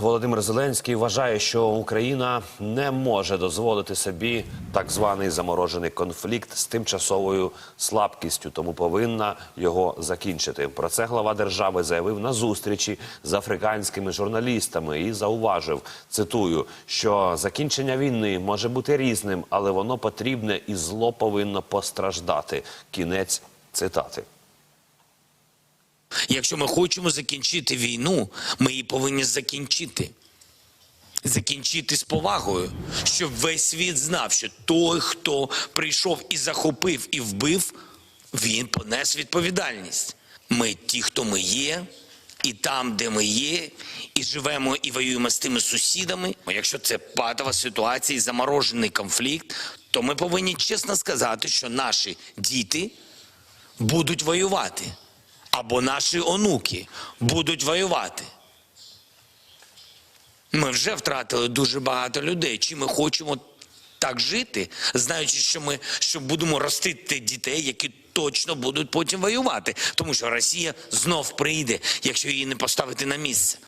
Володимир Зеленський вважає, що Україна не може дозволити собі так званий заморожений конфлікт з тимчасовою слабкістю, тому повинна його закінчити. Про це глава держави заявив на зустрічі з африканськими журналістами і зауважив, цитую, що закінчення війни може бути різним, але воно потрібне і зло повинно постраждати. Кінець цитати. Якщо ми хочемо закінчити війну, ми її повинні закінчити. Закінчити з повагою, щоб весь світ знав, що той, хто прийшов і захопив, і вбив, він понес відповідальність. Ми ті, хто ми є, і там, де ми є, і живемо і воюємо з тими сусідами. Якщо це патова ситуація і заморожений конфлікт, то ми повинні чесно сказати, що наші діти будуть воювати або наші онуки будуть воювати. Ми вже втратили дуже багато людей. Чи ми хочемо так жити, знаючи, що ми що будемо ростити дітей, які точно будуть потім воювати, тому що Росія знов прийде, якщо її не поставити на місце.